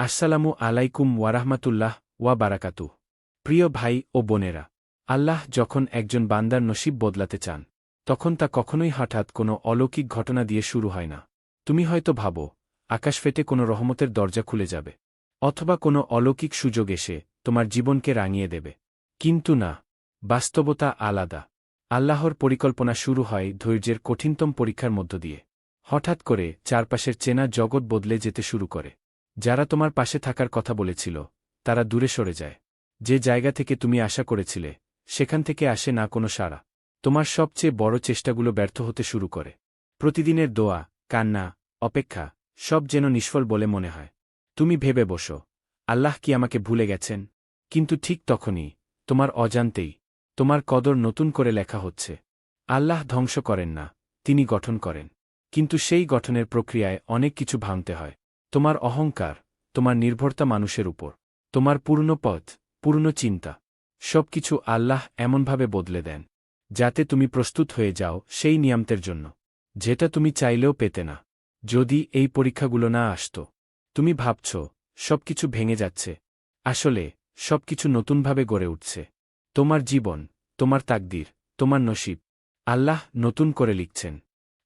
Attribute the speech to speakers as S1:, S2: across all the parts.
S1: আসসালামু আলাইকুম ওয়ারাহমাতুল্লাহ ওয়া বারাকাতু। প্রিয় ভাই ও বোনেরা, আল্লাহ যখন একজন বান্দার নসিব বদলাতে চান, তখন তা কখনোই হঠাৎ কোনো অলৌকিক ঘটনা দিয়ে শুরু হয় না। তুমি হয়তো ভাবো, আকাশ ফেটে কোনো রহমতের দরজা খুলে যাবে, অথবা কোনো অলৌকিক সুযোগ এসে তোমার জীবনকে রাঙিয়ে দেবে। কিন্তু না, বাস্তবতা আলাদা। আল্লাহর পরিকল্পনা শুরু হয় ধৈর্যের কঠিনতম পরীক্ষার মধ্য দিয়ে। হঠাৎ করে চারপাশের চেনা জগৎ বদলে যেতে শুরু করে। যারা তোমার পাশে থাকার কথা বলেছিল, তারা দূরে সরে যায়। যে জায়গা থেকে তুমি আশা করেছিলে, সেখান থেকে আসে না কোনো সাড়া। তোমার সবচেয়ে বড় চেষ্টাগুলো ব্যর্থ হতে শুরু করে। প্রতিদিনের দোয়া, কান্না, অপেক্ষা, সব যেন নিষ্ফল বলে মনে হয়। তুমি ভেবে বসো, আল্লাহ কি আমাকে ভুলে গেছেন? কিন্তু ঠিক তখনই, তোমার অজান্তেই, তোমার কদর নতুন করে লেখা হচ্ছে। আল্লাহ ধ্বংস করেন না, তিনি গঠন করেন। কিন্তু সেই গঠনের প্রক্রিয়ায় অনেক কিছু ভাঙতে হয়। তোমার অহংকার, তোমার নির্ভরতা মানুষের উপর, তোমার পূর্ণ পথ, পূর্ণ চিন্তা, সবকিছু আল্লাহ এমনভাবে বদলে দেন, যাতে তুমি প্রস্তুত হয়ে যাও সেই নিয়ামতের জন্য, যেটা তুমি চাইলেও পেতে না। যদি এই পরীক্ষাগুলো না আসত, তুমি ভাবছ, সবকিছু ভেঙে যাচ্ছে, আসলে সবকিছু নতুনভাবে গড়ে উঠছে। তোমার জীবন, তোমার তাকদির, তোমার নসিব, আল্লাহ নতুন করে লিখছেন।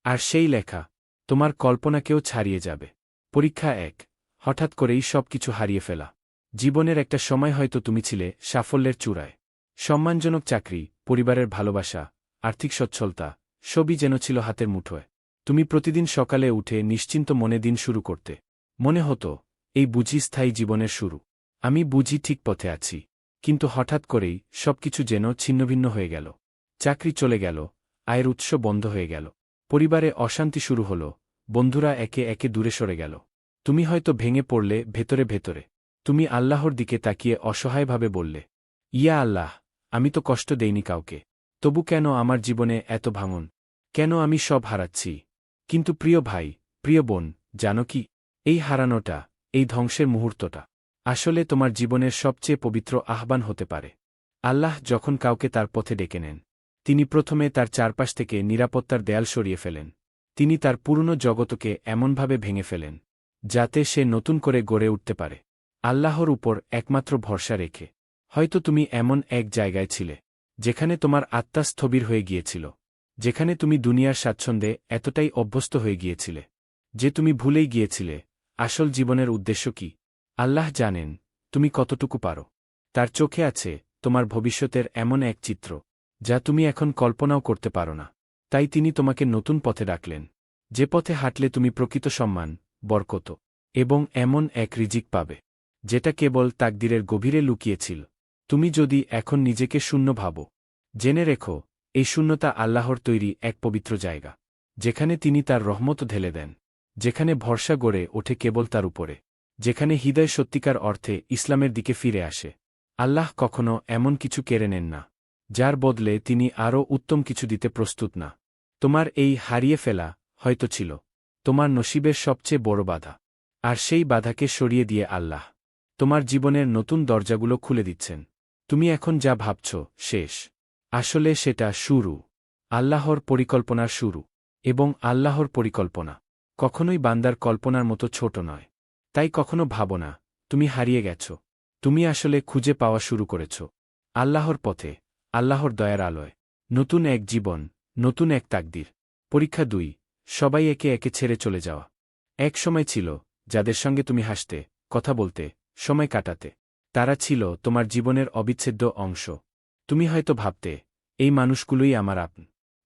S1: আর সেই লেখা, তোমার কল্পনাকেও ছাড়িয়ে যাবে। পরীক্ষা এক, হঠাৎ করেই সবকিছু হারিয়ে ফেলা। জীবনের একটা সময় হয়তো তুমি ছিলে সাফল্যের চূড়ায়। সম্মানজনক চাকরি, পরিবারের ভালোবাসা, আর্থিক সচ্ছলতা, সবই যেন ছিল হাতের মুঠোয়। তুমি প্রতিদিন সকালে উঠে নিশ্চিন্ত মনে দিন শুরু করতে। মনে হতো, এই বুঝি স্থায়ী জীবনের শুরু। আমি বুঝি ঠিক পথে আছি। কিন্তু হঠাৎ করেই সবকিছু যেন ছিন্নভিন্ন হয়ে গেল। চাকরি চলে গেল, আয়ের উৎস বন্ধ হয়ে গেল। পরিবারে অশান্তি শুরু হল বন্ধুরা একে একে দূরে সরে গেল। তুমি হয়তো ভেঙে পড়লে ভেতরে ভেতরে। তুমি আল্লাহর দিকে তাকিয়ে অসহায়ভাবে বললে, ইয়া আল্লাহ, আমি তো কষ্ট দেইনি কাউকে। তবু কেন আমার জীবনে এত ভাঙন? কেন আমি সব হারাচ্ছি? কিন্তু প্রিয় ভাই, প্রিয় বোন, জানো কি? এই হারানোটা, এই ধ্বংসের মুহূর্তটা, আসলে তোমার জীবনের সবচেয়ে পবিত্র আহ্বান হতে পারে। আল্লাহ যখন কাউকে তার পথে ডেকে নেন, তিনি প্রথমে তার চারপাশ থেকে নিরাপত্তার দেয়াল সরিয়ে ফেলেন। তিনি তার পুরনো জগতকে এমনভাবে ভেঙে ফেলেন, যাতে সে নতুন করে গড়ে উঠতে পারে। আল্লাহর উপর একমাত্র ভরসা রেখে। হয়তো তুমি এমন এক জায়গায় ছিলে, যেখানে তোমার আত্মা স্থবির হয়ে গিয়েছিল, যেখানে তুমি দুনিয়ার স্বাচ্ছন্দ্যে এতটাই অভ্যস্ত হয়ে গিয়েছিলে, যে তুমি ভুলেই গিয়েছিলে, আসল জীবনের উদ্দেশ্য কি? আল্লাহ জানেন, তুমি কতটুকু পারো। তার চোখে আছে তোমার ভবিষ্যতের এমন এক চিত্র, যা তুমি এখন কল্পনাও করতে পারো না। তাই তিনি তোমাকে নতুন পথে ডাকলেন। যে পথে হাঁটলে তুমি প্রকৃত সম্মান, বরকত এবং এমন এক রিজিক পাবে, যেটা কেবল তাকদিরের গভীরে লুকিয়েছিল। তুমি যদি এখন নিজেকে শূন্য ভাবো, জেনে রেখো, এই শূন্যতা আল্লাহর তৈরি এক পবিত্র জায়গা, যেখানে তিনি তার রহমত ঢেলে দেন, যেখানে ভরসা গড়ে ওঠে কেবল তার উপরে, যেখানে হৃদয় সত্যিকার অর্থে ইসলামের দিকে ফিরে আসে। আল্লাহ কখনো এমন কিছু কেড়ে নেন না। যার বদলে তিনি আরও উত্তম কিছু দিতে প্রস্তুত না। তোমার এই হারিয়ে ফেলা হয়তো ছিল। তোমার নসিবের সবচেয়ে বড় বাধা। আর সেই বাধাকে সরিয়ে দিয়ে আল্লাহ তোমার জীবনের নতুন দরজাগুলো খুলে দিচ্ছেন। তুমি এখন যা ভাবছ, শেষ। আসলে সেটা শুরু। আল্লাহর পরিকল্পনার শুরু। এবং আল্লাহর পরিকল্পনা। কখনোই বান্দার কল্পনার মতো ছোট নয়। তাই কখনো ভাবো না, তুমি হারিয়ে গেছ। তুমি আসলে খুঁজে পাওয়া শুরু করেছ। আল্লাহর পথে আল্লাহর দয়ার আলোয়। নতুন এক জীবন, নতুন এক তাকদির। পরীক্ষা দুই, সবাই একে একে ছেড়ে চলে যাওয়া। এক সময় ছিল, যাদের সঙ্গে তুমি হাসতে, কথা বলতে, সময় কাটাতে। তারা ছিল তোমার জীবনের অবিচ্ছেদ্য অংশ। তুমি হয়তো ভাবতে, এই মানুষগুলোই আমার আপন।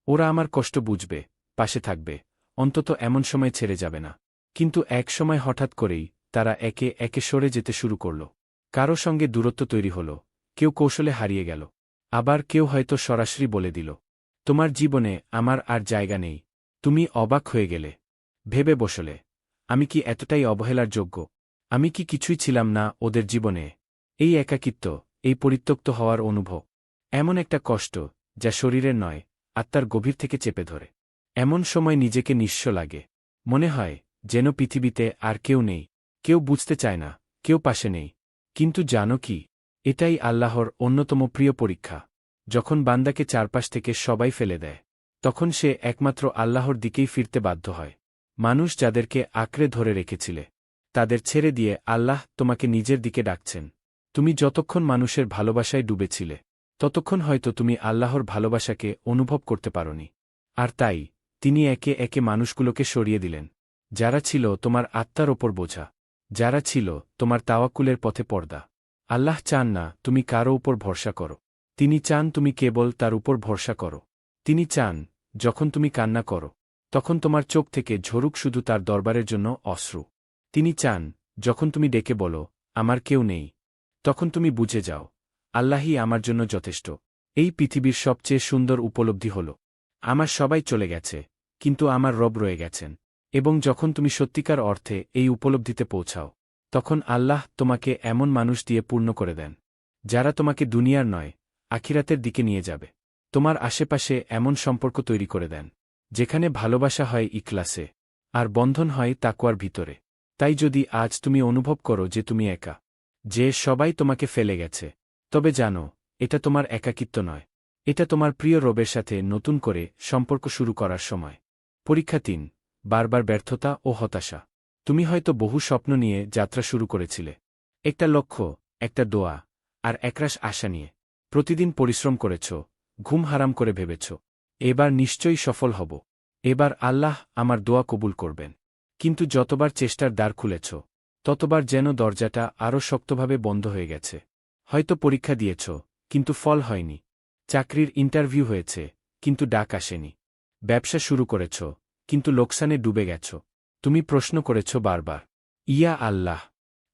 S1: ওরা আমার কষ্ট বুঝবে, পাশে থাকবে, অন্তত এমন সময় ছেড়ে যাবে না। কিন্তু এক সময় হঠাৎ করেই তারা একে একে সরে যেতে শুরু করল। কারও সঙ্গে দূরত্ব তৈরি হল, কেউ কৌশলে হারিয়ে গেল। আবার কেউ হয়তো সরাসরি বলে দিল, তোমার জীবনে আমার আর জায়গা নেই, তুমি অবাক হয়ে গেলে। ভেবে বসলে, আমি কি এতটাই অবহেলার যোগ্য? আমি কি কিছুই ছিলাম না ওদের জীবনে? এই একাকিত্ব, এই পরিত্যক্ত হওয়ার অনুভব, এমন একটা কষ্ট যা শরীরের নয়, আত্মার গভীর থেকে চেপে ধরে। এমন সময় নিজেকে নিঃস্ব লাগে। মনে হয় যেন পৃথিবীতে আর কেউ নেই, কেউ বুঝতে চায় না, কেউ পাশে নেই। কিন্তু জানো কি? এটাই আল্লাহর অন্যতম প্রিয় পরীক্ষা। যখন বান্দাকে চারপাশ থেকে সবাই ফেলে দেয়, তখন সে একমাত্র আল্লাহর দিকেই ফিরতে বাধ্য হয়। মানুষ যাদেরকে আঁকড়ে ধরে রেখেছিলে, তাদের ছেড়ে দিয়ে আল্লাহ তোমাকে নিজের দিকে ডাকছেন। তুমি যতক্ষণ মানুষের ভালোবাসায় ডুবেছিলে, ততক্ষণ হয়তো তুমি আল্লাহর ভালোবাসাকে অনুভব করতে পারনি। আর তাই, তিনি একে একে মানুষগুলোকে সরিয়ে দিলেন, যারা ছিল তোমার আত্মার ওপর বোঝা, যারা ছিল তোমার তাওয়াক্কুলের পথে পর্দা। আল্লাহ চান না, তুমি কারও উপর ভরসা করো। তিনি চান তুমি কেবল তার উপর ভরসা করো। তিনি চান, যখন তুমি কান্না করো, তখন তোমার চোখ থেকে ঝরুক শুধু তার দরবারের জন্য অশ্রু। তিনি চান, যখন তুমি ডেকে বলো, আমার কেউ নেই। তখন তুমি বুঝে যাও, আল্লাহই আমার জন্য যথেষ্ট। এই পৃথিবীর সবচেয়ে সুন্দর উপলব্ধি হল, আমার সবাই চলে গেছে, কিন্তু আমার রব রয়ে গেছেন। এবং যখন তুমি সত্যিকার অর্থে এই উপলব্ধিতে পৌঁছাও তখন আল্লাহ তোমাকে এমন মানুষ দিয়ে পূর্ণ করে দেন, যারা তোমাকে দুনিয়ার নয়, আখিরাতের দিকে নিয়ে যাবে। তোমার আশেপাশে এমন সম্পর্ক তৈরি করে দেন, যেখানে ভালোবাসা হয় ইকলাসে আর বন্ধন হয় তাকুয়ার ভিতরে। তাই যদি আজ তুমি অনুভব করো যে তুমি একা, যে সবাই তোমাকে ফেলে গেছে, তবে জানো, এটা তোমার একাকিত্ব নয়। এটা তোমার প্রিয় রবের সাথে নতুন করে সম্পর্ক শুরু করার সময়। পরীক্ষা তিন, বারবার ব্যর্থতা ও হতাশা। তুমি হয়তো বহু স্বপ্ন নিয়ে যাত্রা শুরু করেছিলে। একটা লক্ষ্য, একটা দোয়া, আর একরাশ আশা নিয়ে। প্রতিদিন পরিশ্রম করেছ, ঘুম হারাম করে ভেবেছ। এবার নিশ্চয়ই সফল হব। এবার আল্লাহ আমার দোয়া কবুল করবেন। কিন্তু যতবার চেষ্টার দ্বার খুলেছ, ততবার যেন দরজাটা আরও শক্তভাবে বন্ধ হয়ে গেছে। হয়তো পরীক্ষা দিয়েছ, কিন্তু ফল হয়নি। চাকরির ইন্টারভিউ হয়েছে, কিন্তু ডাক আসেনি। ব্যবসা শুরু করেছ, কিন্তু লোকসানে ডুবে গেছ। তুমি প্রশ্ন করেছ বারবার। ইয়া আল্লাহ,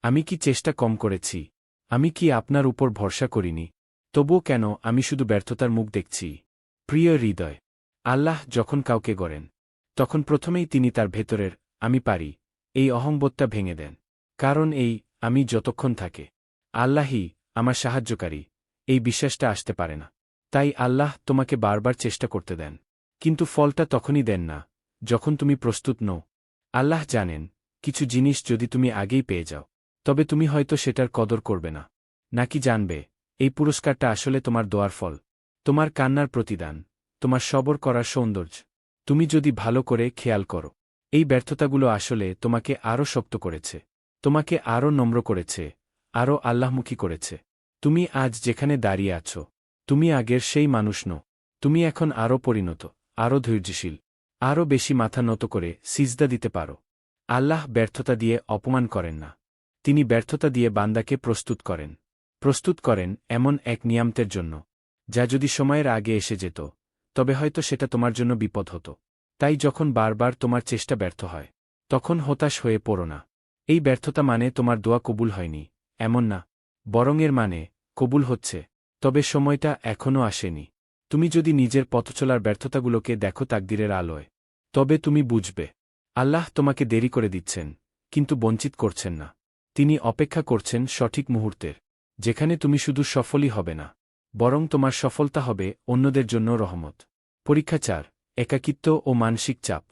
S1: আমি কি চেষ্টা কম করেছি? আমি কি আপনার উপর ভরসা করিনি? তবুও কেন আমি শুধু ব্যর্থতার মুখ দেখছি? প্রিয় হৃদয়, আল্লাহ যখন কাউকে গড়েন, তখন প্রথমেই তিনি তার ভেতরের, আমি পারি, এই অহংবোধটা ভেঙে দেন। কারণ এই, আমি যতক্ষণ থাকে। আল্লাহই আমার সাহায্যকারী, এই বিশ্বাসটা আসতে পারে না। তাই আল্লাহ তোমাকে বারবার চেষ্টা করতে দেন। কিন্তু ফলটা তখনই দেন না, যখন তুমি প্রস্তুত নও। আল্লাহ জানেন, কিছু জিনিস যদি তুমি আগেই পেয়ে যাও, তবে তুমি হয়তো সেটার কদর করবে না। নাকি জানবে, এই পুরস্কারটা আসলে তোমার দোয়ার ফল, তোমার কান্নার প্রতিদান, তোমার সবর করার সৌন্দর্য। তুমি যদি ভালো করে খেয়াল করো, এই ব্যর্থতাগুলো আসলে তোমাকে আরও শক্ত করেছে, তোমাকে আরও নম্র করেছে, আরও আল্লাহমুখী করেছে। তুমি আজ যেখানে দাঁড়িয়ে আছো, তুমি আগের সেই মানুষ নো তুমি এখন আরও পরিণত, আরও ধৈর্যশীল। আরও বেশি মাথা নত করে সিজদা দিতে পারো। আল্লাহ ব্যর্থতা দিয়ে অপমান করেন না। তিনি ব্যর্থতা দিয়ে বান্দাকে প্রস্তুত করেন। প্রস্তুত করেন এমন এক নিয়ামতের জন্য, যা যদি সময়ের আগে এসে যেত, তবে হয়তো সেটা তোমার জন্য বিপদ হতো। তাই যখন বারবার তোমার চেষ্টা ব্যর্থ হয়, তখন হতাশ হয়ে পড়ো না। এই ব্যর্থতা মানে তোমার দোয়া কবুল হয়নি, এমন না। বরং এর মানে কবুল হচ্ছে, তবে সময়টা এখনও আসেনি। তুমি যদি নিজের পথচলার ব্যর্থতাগুলোকে দেখো তাকদিরের আলোয়, তবে তুমি বুঝবে। আল্লাহ তোমাকে দেরি করে দিচ্ছেন, কিন্তু বঞ্চিত করছেন না। তিনি অপেক্ষা করছেন সঠিক মুহূর্তের, যেখানে তুমি শুধু সফলই হবে না, বরং তোমার সফলতা হবে অন্যদের জন্য রহমত। পরীক্ষা চার, একাকিত্ব ও মানসিক চাপ।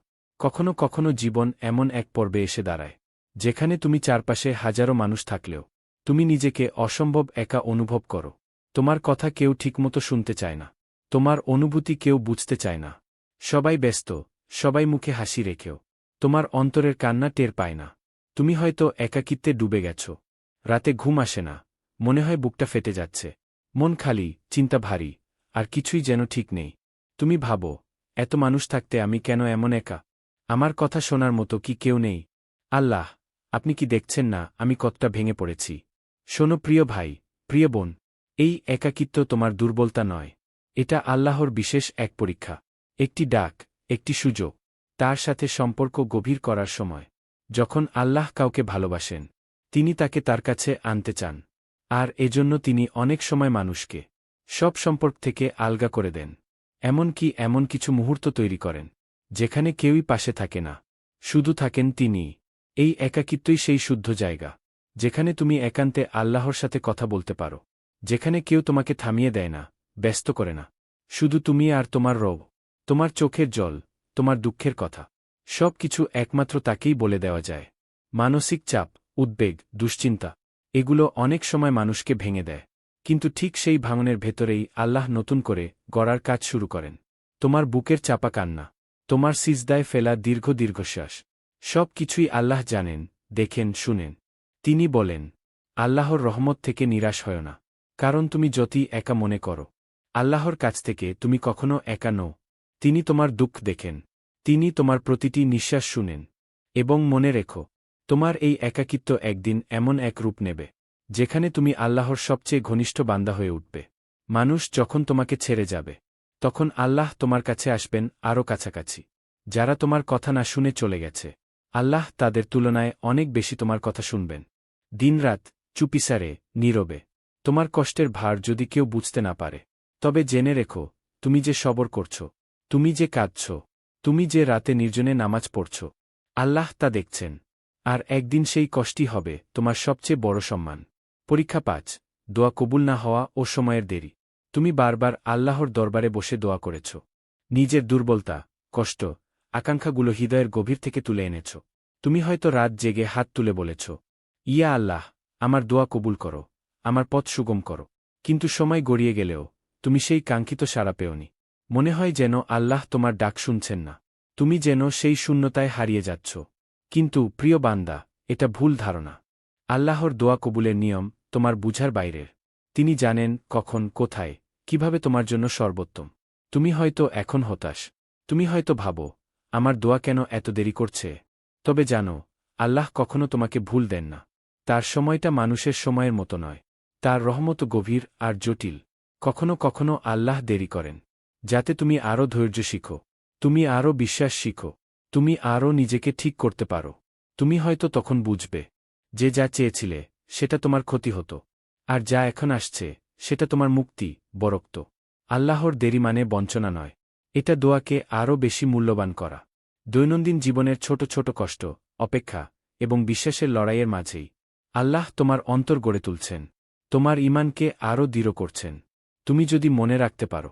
S1: কখনো কখনো জীবন এমন এক পর্বে এসে দাঁড়ায়, যেখানে তুমি চারপাশে হাজারো মানুষ থাকলেও, তুমি নিজেকে অসম্ভব একা অনুভব করো। তোমার কথা কেউ ঠিকমতো শুনতে চায় না। তোমার অনুভূতি কেউ বুঝতে চায় না। সবাই ব্যস্ত, সবাই মুখে হাসি রেখেও। তোমার অন্তরের কান্না টের পায় না। তুমি হয়তো একাকিত্বে ডুবে গেছ। রাতে ঘুম আসে না। মনে হয় বুকটা ফেটে যাচ্ছে। মন খালি, চিন্তা ভারী, আর কিছুই যেন ঠিক নেই। তুমি ভাবো, এত মানুষ থাকতে আমি কেন এমন একা? আমার কথা শোনার মতো কি কেউ নেই? আল্লাহ, আপনি কি দেখছেন না আমি কতটা ভেঙে পড়েছি? শোনো প্রিয় ভাই, প্রিয় বোন, এই একাকিত্ব তোমার দুর্বলতা নয়। এটা আল্লাহর বিশেষ এক পরীক্ষা, একটি ডাক, একটি সুযোগ, তার সাথে সম্পর্ক গভীর করার সময়, যখন আল্লাহ কাউকে ভালোবাসেন, তিনি তাকে তার কাছে আনতে চান, আর এজন্য তিনি অনেক সময় মানুষকে, সব সম্পর্ক থেকে আলগা করে দেন, এমনকি এমন কিছু মুহূর্ত তৈরি করেন, যেখানে কেউই পাশে থাকে না, শুধু থাকেন তিনি, এই একাকিত্বই সেই শুদ্ধ জায়গা, যেখানে তুমি একান্তে আল্লাহর সাথে কথা বলতে পারো, যেখানে কেউ তোমাকে থামিয়ে দেয় না ব্যস্ত করে না। শুধু তুমি আর তোমার রব, তোমার চোখের জল, তোমার দুঃখের কথা সব কিছু একমাত্র তাকেই বলে দেওয়া যায়। মানসিক চাপ, উদ্বেগ, দুশ্চিন্তা, এগুলো অনেক সময় মানুষকে ভেঙে দেয়। কিন্তু ঠিক সেই ভাঙনের ভেতরেই আল্লাহ নতুন করে গড়ার কাজ শুরু করেন। তোমার বুকের চাপা কান্না, তোমার সিজদায় ফেলা দীর্ঘ দীর্ঘশ্বাস সব কিছুই আল্লাহ জানেন, দেখেন, শুনেন। তিনি বলেন, আল্লাহর রহমত থেকে নিরাশ হয় না, কারণ তুমি যতই একা মনে করো। আল্লাহর কাছ থেকে তুমি কখনো একা নও। তিনি তোমার দুঃখ দেখেন। তিনি তোমার প্রতিটি নিঃশ্বাস শুনেন। এবং মনে রেখো, তোমার এই একাকিত্ব একদিন এমন এক রূপ নেবে, যেখানে তুমি আল্লাহর সবচেয়ে ঘনিষ্ঠ বান্দা হয়ে উঠবে। মানুষ যখন তোমাকে ছেড়ে যাবে, তখন আল্লাহ তোমার কাছে আসবেন আরও কাছাকাছি। যারা তোমার কথা না শুনে চলে গেছে, আল্লাহ তাদের তুলনায় অনেক বেশি তোমার কথা শুনবেন। দিনরাত চুপিসারে, নীরবে, তোমার কষ্টের ভার যদি কেউ বুঝতে না পারে। তবে জেনে রেখো, তুমি যে সবর করছ, তুমি যে কাঁদছ, তুমি যে রাতে নির্জনে নামাজ পড়ছ, আল্লাহ তা দেখছেন। আর একদিন সেই কষ্টই হবে, তোমার সবচেয়ে বড় সম্মান। পরীক্ষা পাঁচ দোয়া কবুল না হওয়া ও সময়ের দেরি। তুমি বারবার আল্লাহর দরবারে বসে দোয়া করেছ। নিজের দুর্বলতা, কষ্ট, আকাঙ্ক্ষাগুলো হৃদয়ের গভীর থেকে তুলে এনেছ। তুমি হয়তো রাত জেগে হাত তুলে বলেছ, ইয়া আল্লাহ, আমার দোয়া কবুল করো, আমার পথ সুগম করো। কিন্তু সময় গড়িয়ে গেলেও তুমি সেই কাঙ্ক্ষিত সাড়া পেওনি। মনে হয় যেন আল্লাহ তোমার ডাক শুনছেন না। তুমি যেন সেই শূন্যতায় হারিয়ে যাচ্ছ। কিন্তু, প্রিয় বান্দা, এটা ভুল ধারণা। আল্লাহর দোয়া কবুলের নিয়ম তোমার বুঝার বাইরের। তিনি জানেন কখন, কোথায়, কীভাবে তোমার জন্য সর্বোত্তম। তুমি হয়তো এখন হতাশ। তুমি হয়তো ভাবো, আমার দোয়া কেন এত দেরি করছে? তবে জানো, আল্লাহ কখনো তোমাকে ভুল দেন না। তার সময়টা মানুষের সময়ের মতো নয়। তার রহমত গভীর আর জটিল। কখনো কখনো আল্লাহ দেরি করেন, যাতে তুমি আরও ধৈর্য শিখো, তুমি আরও বিশ্বাস শিখো, তুমি আরও নিজেকে ঠিক করতে পারো, তুমি হয়তো তখন বুঝবে যে যা চেয়েছিলে, সেটা তোমার ক্ষতি হতো, আর যা এখন আসছে, সেটা তোমার মুক্তি, বরক্ত। আল্লাহর দেরি মানে বঞ্চনা নয়, এটা দোয়াকে আরও বেশি মূল্যবান করা। দৈনন্দিন জীবনের ছোট ছোট কষ্ট, অপেক্ষা এবং বিশ্বাসের লড়াইয়ের মাঝেই আল্লাহ তোমার অন্তর গড়ে তুলছেন, তোমার ইমানকে আরও দৃঢ় করছেন। তুমি যদি মনে রাখতে পারো,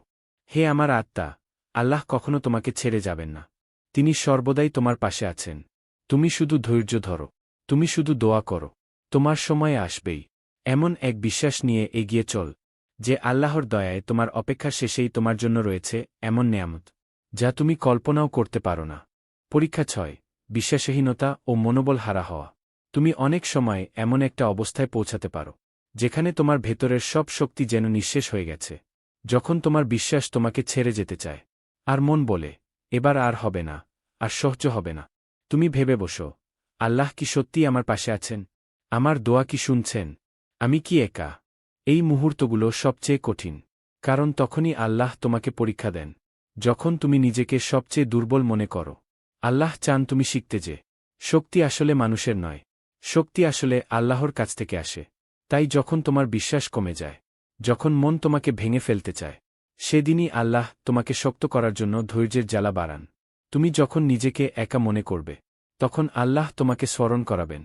S1: হে আমার আত্মা, আল্লাহ কখনো তোমাকে ছেড়ে যাবেন না। তিনি সর্বদাই তোমার পাশে আছেন। তুমি শুধু ধৈর্য ধরো, তুমি শুধু দোয়া করো, তোমার সময়ে আসবেই। এমন এক বিশ্বাস নিয়ে এগিয়ে চল, যে আল্লাহর দয়ায় তোমার অপেক্ষা শেষেই তোমার জন্য রয়েছে এমন নেয়ামত, যা তুমি কল্পনাও করতে পারো না। পরীক্ষা ছয়, বিশ্বাসহীনতা ও মনোবল হারা হওয়া। তুমি অনেক সময় এমন একটা অবস্থায় পৌঁছাতে পারো। যেখানে তোমার ভেতরের সব শক্তি যেন নিঃশেষ হয়ে গেছে, যখন তোমার বিশ্বাস তোমাকে ছেড়ে যেতে চায়। আর মন বলে, এবার আর হবে না, আর সহ্য হবে না। তুমি ভেবে বসো, আল্লাহ কি সত্যিই আমার পাশে আছেন? আমার দোয়া কি শুনছেন? আমি কি একা? এই মুহূর্তগুলো সবচেয়ে কঠিন, কারণ তখনই আল্লাহ তোমাকে পরীক্ষা দেন, যখন তুমি নিজেকে সবচেয়ে দুর্বল মনে করো। আল্লাহ চান তুমি শিখতে যে, শক্তি আসলে মানুষের নয়, শক্তি আসলে আল্লাহর কাছ থেকে আসে। তাই যখন তোমার বিশ্বাস কমে যায়, যখন মন তোমাকে ভেঙে ফেলতে চায়, সেদিনই আল্লাহ তোমাকে শক্ত করার জন্য ধৈর্যের জ্বালা বাড়ান। তুমি যখন নিজেকে একা মনে করবে, তখন আল্লাহ তোমাকে স্মরণ করাবেন।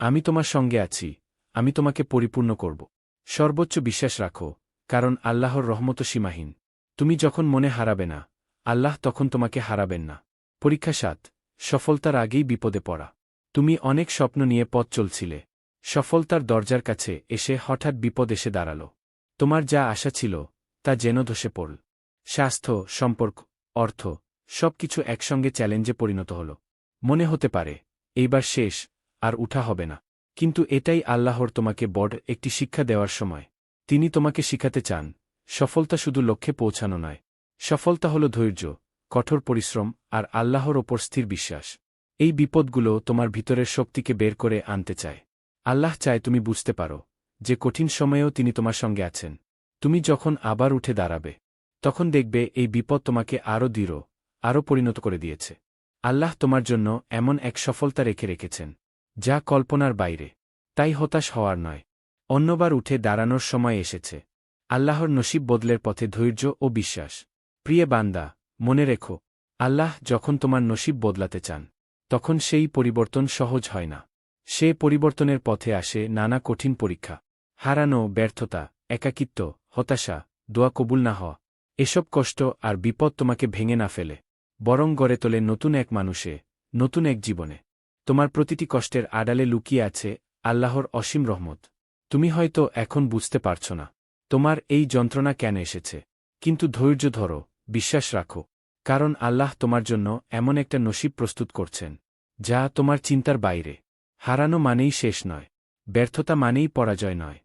S1: আমি তোমার সঙ্গে আছি, আমি তোমাকে পরিপূর্ণ করব। সর্বোচ্চ বিশ্বাস রাখো, কারণ আল্লাহর রহমত সীমাহীন। তুমি যখন মনে হারাবে না, আল্লাহ তখন তোমাকে হারাবেন না। পরীক্ষা সাত, সফলতার আগেই বিপদে পড়া। তুমি অনেক স্বপ্ন নিয়ে পথ চলছিলে সফলতার দরজার কাছে এসে হঠাৎ বিপদ এসে দাঁড়াল। তোমার যা আশা ছিল, তা যেন ধসে পড়ল। স্বাস্থ্য, সম্পর্ক, অর্থ সব কিছু একসঙ্গে চ্যালেঞ্জে পরিণত হল। মনে হতে পারে, এইবার শেষ, আর উঠা হবে না। কিন্তু এটাই আল্লাহর তোমাকে বড় একটি শিক্ষা দেওয়ার সময়। তিনি তোমাকে শিখাতে চান, সফলতা শুধু লক্ষ্যে পৌঁছানো নয়। সফলতা হল ধৈর্য, কঠোর পরিশ্রম, আর আল্লাহর ওপর স্থির বিশ্বাস। এই বিপদগুলো তোমার ভিতরের শক্তিকে বের করে আনতে চায়। আল্লাহ চায় তুমি বুঝতে পারো যে কঠিন সময়েও তিনি তোমার সঙ্গে আছেন। তুমি যখন আবার উঠে দাঁড়াবে, তখন দেখবে এই বিপদ তোমাকে আরও দৃঢ়, আরও পরিণত করে দিয়েছে। আল্লাহ তোমার জন্য এমন এক সফলতা রেখে রেখেছেন, যা কল্পনার বাইরে, তাই হতাশ হওয়ার নয়। অন্যবার উঠে দাঁড়ানোর সময় এসেছে। আল্লাহর নসিব বদলের পথে ধৈর্য ও বিশ্বাস। প্রিয় বান্দা, মনে রেখো, আল্লাহ যখন তোমার নসিব বদলাতে চান, তখন সেই পরিবর্তন সহজ হয় না। সে পরিবর্তনের পথে আসে নানা কঠিন পরীক্ষা। হারানো, ব্যর্থতা, একাকিত্ব, হতাশা, দোয়া কবুল না হওয়া, এসব কষ্ট আর বিপদ তোমাকে ভেঙে না ফেলে। বরং গড়ে তোলে নতুন এক মানুষে, নতুন এক জীবনে। তোমার প্রতিটি কষ্টের আড়ালে লুকিয়ে আছে আল্লাহর অসীম রহমত। তুমি হয়তো এখন বুঝতে পারছ না, তোমার এই যন্ত্রণা কেন এসেছে। কিন্তু ধৈর্য ধরো, বিশ্বাস রাখো, কারণ আল্লাহ তোমার জন্য এমন একটা নসিব প্রস্তুত করছেন, যা তোমার চিন্তার বাইরে। হারানো মানেই শেষ নয়, ব্যর্থতা মানেই পরাজয় নয়,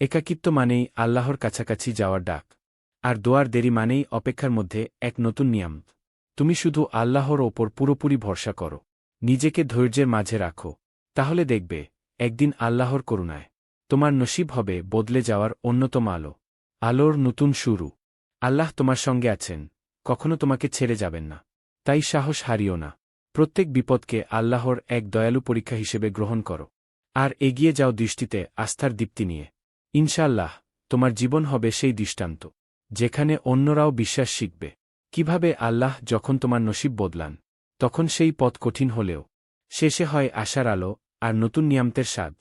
S1: একাকিত্ব মানেই আল্লাহর কাছাকাছি যাওয়ার ডাক, আর দোয়ার দেরি মানেই অপেক্ষার মধ্যে এক নতুন নিয়ম তুমি শুধু আল্লাহর ওপর পুরোপুরি ভরসা করো, নিজেকে ধৈর্যের মাঝে রাখো, তাহলে দেখবে, একদিন আল্লাহর করুণায়, তোমার নসিব হবে বদলে যাওয়ার অন্যতম আলো, আলোর নতুন শুরু। আল্লাহ তোমার সঙ্গে আছেন, কখনো তোমাকে ছেড়ে যাবেন না, তাই সাহস হারিও না। প্রত্যেক বিপদকে আল্লাহর এক দয়ালু পরীক্ষা হিসেবে গ্রহণ করো। আর এগিয়ে যাও দৃষ্টিতে আস্থার দীপ্তি নিয়ে। ইনশাল্লাহ তোমার জীবন হবে সেই দৃষ্টান্ত, যেখানে অন্যরাও বিশ্বাস শিখবে। কীভাবে আল্লাহ যখন তোমার নসিব বদলান, তখন সেই পথ কঠিন হলেও, শেষে হয় আশার আলো আর নতুন নিয়ামতের স্বাদ।